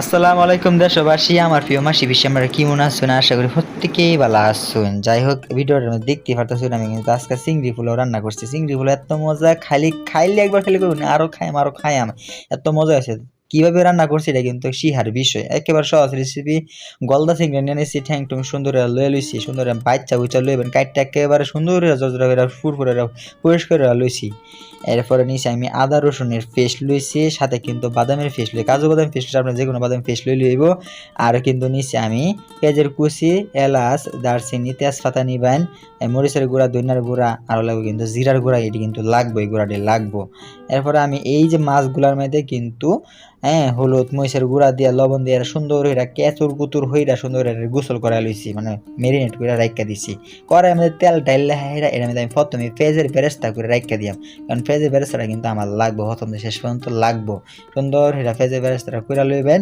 আসসালামু আলাইকুম দেশবাসী, আমার প্রিয় মাসি বিশ্বে আমরা কেমন আছেন? আশা করি প্রত্যেকেই ভালো আসুন যাই হোক ভিডিওটা মধ্যে দেখতে পারতেছেন আমি কিন্তু আজকে চিংড়ি ফুলও রান্না করছি। চিংড়ি ফুল এত মজা, খালি, খাইলে একবার খালি করুন আরও খাইম, আরও আমি এত মজা আছে কীভাবে রান্না করছি এটা কিন্তু শিহার বিষয়। একেবারে সহজ রেসিপি গলদা চিংড়ি নিয়ে নিয়েছি ঠ্যাং টুং সুন্দর লয়ে লইছি, সুন্দর বাচ্চা বুচ্চা লইবেন কাটটা একেবারে সুন্দর জজরা করে ফুরফুরে পরিষ্কার করে লইছি। এরপরে নিচে আমি আদা রসুনের পেস্ট লইছি, সাথে কিন্তু বাদামের পেস্ট লই, কাজু বাদাম পেস্ট আপনার যে কোনো বাদাম পেস্ট লই লইব। আর কিন্তু নিচে আমি পেঁয়াজের কুচি, এলাচ, দারচিনি, তেজপাতা নিবেন মরিচের গুঁড়া দইনার গুঁড়া, আরও লাগবে কিন্তু জিরার গুঁড়া, এটি কিন্তু লাগবে এই গুঁড়াটি লাগবো। এরপরে আমি এই যে মাছগুলার মধ্যে কিন্তু হ্যাঁ হলুদ মহিষের গুঁড়া দিয়ে, লবণ দিয়ে সুন্দর হইরা, কেচুর কুতুর হইরা সুন্দর হইরা গোসল করা লইছি মানে মেরিনেট করে রাইখা দিছি। কড়াই মধ্যে তেল ডাইলে হেরা এর মধ্যে আমি প্রথমে পেঁয়াজের বেরেস্তা করে রাইখা দিয়াম, কারণ পেঁয়াজের বেরেস্তাটা কিন্তু আমার লাগবে, প্রথম শেষ পর্যন্ত লাগবো। সুন্দর হইরা পেঁয়াজের বেরেস্তাটা করে লইবেন,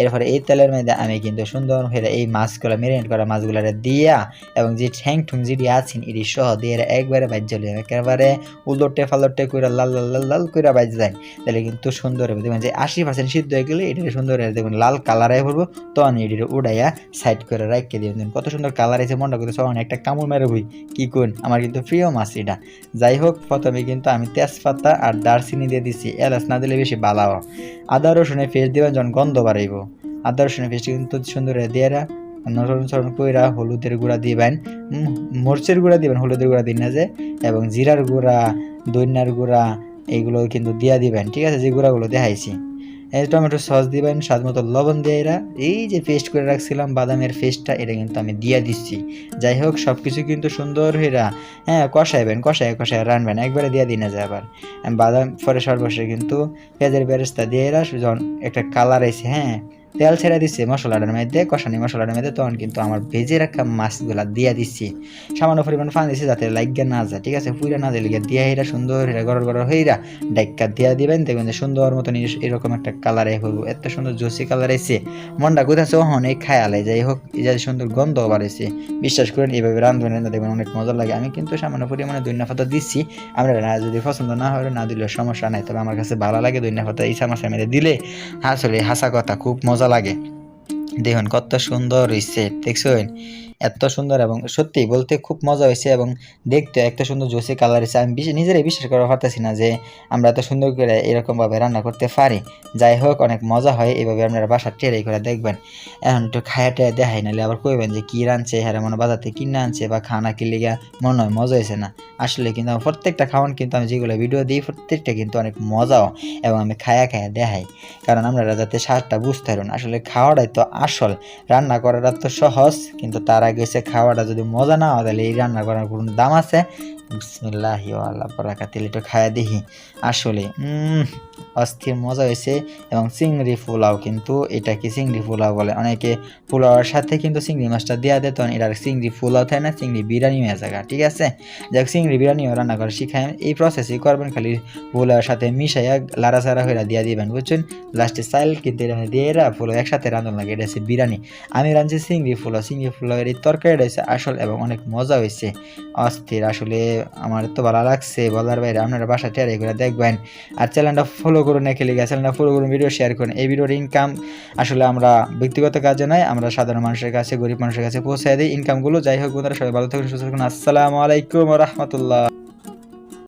এরপরে এই তেলের মধ্যে আমি কিন্তু সুন্দর হইরা এই মাছগুলো মেরিনেট করা মাছগুলো দিয়া, এবং যে ঠ্যাং ঠুং যেটি আছেন, এটি সহ দিয়ে একবারে বাজ্য লইব একেবারে উল্টোটে ফালটে করে লাল লাল লাল লাল করে বাজ যায়, তাহলে কিন্তু সুন্দর হবে যে আশি পার্সেন্ট সিদ্ধ হয়ে গেলে এটা সুন্দর হয়ে দেখবেন লাল কালার আয় পড়ব তখন এটি উড়াইয়া সাইড করে রাখতে দিবেন কত সুন্দর কালার আছে মনটা করতে সবাই একটা কামড় মেরে বই কি কোন? আমার কিন্তু প্রিয় মাছ এটা। যাই হোক, প্রথমে কিন্তু আমি তেজপাতা আর দারচিনি দিয়ে দিচ্ছি এলাচ না দিলে বেশি হয়। আদা, রসুনের পেস্ট দিবেন যখন গন্ধ বাড়াইব। আদা, রসুনের ফেসটি কিন্তু সুন্দর করে দিয়ে নরম সরম কইরা হলুদের গুঁড়া দিবেন। মরিচের গুঁড়া দিবেন, হলুদের গুঁড়া দিন না যে। এবং জিরার গুঁড়া দইনার গুঁড়া এইগুলো কিন্তু দিয়া দিবেন। ঠিক আছে, যে গুঁড়াগুলো দেখাইছি। টমেটো সস দিবেন স্বাদ মতো লবণ দিয়ে এরা। এই যে পেস্ট করে রাখছিলাম, বাদামের পেস্টটা এটা কিন্তু আমি দিয়ে দিচ্ছি। যাই হোক সব কিছু কিন্তু সুন্দর হইরা হ্যাঁ কষাইবেন কষায় কষায় রানবেন, একবারে দিয়ে দিন না যায় আবার। বাদাম পরে সর্বশেষে কিন্তু পেঁয়াজের বেরেস্তা দিয়ে এরা একটা কালার এসে হ্যাঁ তেল ছেড়ে দিচ্ছে মশলাটার মধ্যে, কষানি মশলাটার মধ্যে, তখন কিন্তু আমার ভেজে রাখা মাছগুলা দিয়ে দিচ্ছি সামান্য পরিমাণ পানি দিচ্ছি যাতে লাইগা না যায়, ঠিক আছে? পুরা না দিলে দিয়া হেরা সুন্দর হেরা গরর গরর হইরা ডাইকা দিয়া দিবেন, দেখবেন যে সুন্দর মতন এরকম একটা কালারে হব এত সুন্দর জসি কালার এসে মনটা কোথাছে অনেক খায়ালে, যাই হোক, এই যে সুন্দর গন্ধ বাড়েছে বিশ্বাস করেন, এইভাবে রান্ধবেন দেখবেন অনেক মজা লাগে। আমি কিন্তু সামান্য পরিমাণে দৈন্য পাতা দিচ্ছি আমরা না যদি পছন্দ না হয়, না দিলে সমস্যা নাই, তবে আমার কাছে ভালো লাগে দৈন্য পাতা এই সামাসের মধ্যে দিলে। আসলে হাসা কথা, খুব মজা লাগে। দেখুন কত সুন্দর হয়েছে দেখছেন? এত সুন্দর এবং সত্যি বলতে খুব মজা হয়েছে এবং দেখতে এত সুন্দর জোসি কালার হয়েছে। আমি নিজেরাই বিশ্বাস করা পারতেছি না যে আমরা এত সুন্দর করে এরকমভাবে রান্না করতে পারি। যাই হোক, অনেক মজা হয়। এইভাবে আপনারা বাসার ট্রেই করে দেখবেন। এখন একটু খায়া টেয়া দেখাই, নাহলে আবার কইবেন যে কী রাঁধছে হ্যাঁ মনে থেকে কিনে আনছে বা খানা কি লিগা মনে হয় মজা হয়েছে না। আসলে কিন্তু আমার প্রত্যেকটা খাওয়ান কিন্তু আমি যেগুলো ভিডিও দিই, প্রত্যেকটা কিন্তু অনেক মজাও এবং আমি খায়া খায়া দেখাই। কারণ আমরা যাতে স্বাদটা বুঝতে পারুন আসলে খাওয়াটাই তো আসল। রান্না করাটা তো সহজ, কিন্তু তার আগে খাওয়াটা যদি মজা না হয় তাহলে এই রান্না করার কোনো দাম আছে? বিসমিল্লাহ আল্লাহ বরাকা তেল একটু খায়া দেখি আসলে অস্থির মজা হয়েছে এবং চিংড়ি পোলাও কিন্তু, এটা কি চিংড়ি পোলাও বলে? অনেকে পোলাওয়ার সাথে কিন্তু চিংড়ি মাছটা দেওয়া দেয়, তখন এটা চিংড়ি পোলাও থাকে না, চিংড়ি বিরিয়ানি হয়ে যায়। ঠিক আছে? যাক, চিংড়ি বিরিয়ানিও রান্না করে শিখাই এই প্রসেসই করবেন খালি পোলাওর সাথে মিশাইয়া লাড়াচাড়া হয়ে দিয়ে দিবেন, বুঝছেন? লাস্টে চাইল কিন্তু এটা দিয়ে এরা পোলাও একসাথে রাঁধন লাগে, এটা হচ্ছে বিরিয়ানি। আমি রাঁধছি চিংড়ি পোলাও, চিংড়ি পোলাওয়ের এই তরকারিটা হচ্ছে আসল এবং অনেক মজা হয়েছে অস্থির, আসলে আমার তো ভালো লাগছে বলার বাইরে আপনারা বাসা টেয়ারে করে দেখবেন। আর চ্যানেলটা ফলো করুন না খেলে চ্যানেলটা ফলো করুন ভিডিও শেয়ার করুন। এই ভিডিওর ইনকাম আসলে আমরা ব্যক্তিগত কাজে নয়, আমরা সাধারণ মানুষের কাছে, গরিব মানুষের কাছে পৌঁছায় দিই। ইনকামগুলো যাই হোক, বন্ধুরা, সবাই ভালো থাকুন, সুস্থ থাকুন। আসসালামু আলাইকুম রহমতুল্লাহ।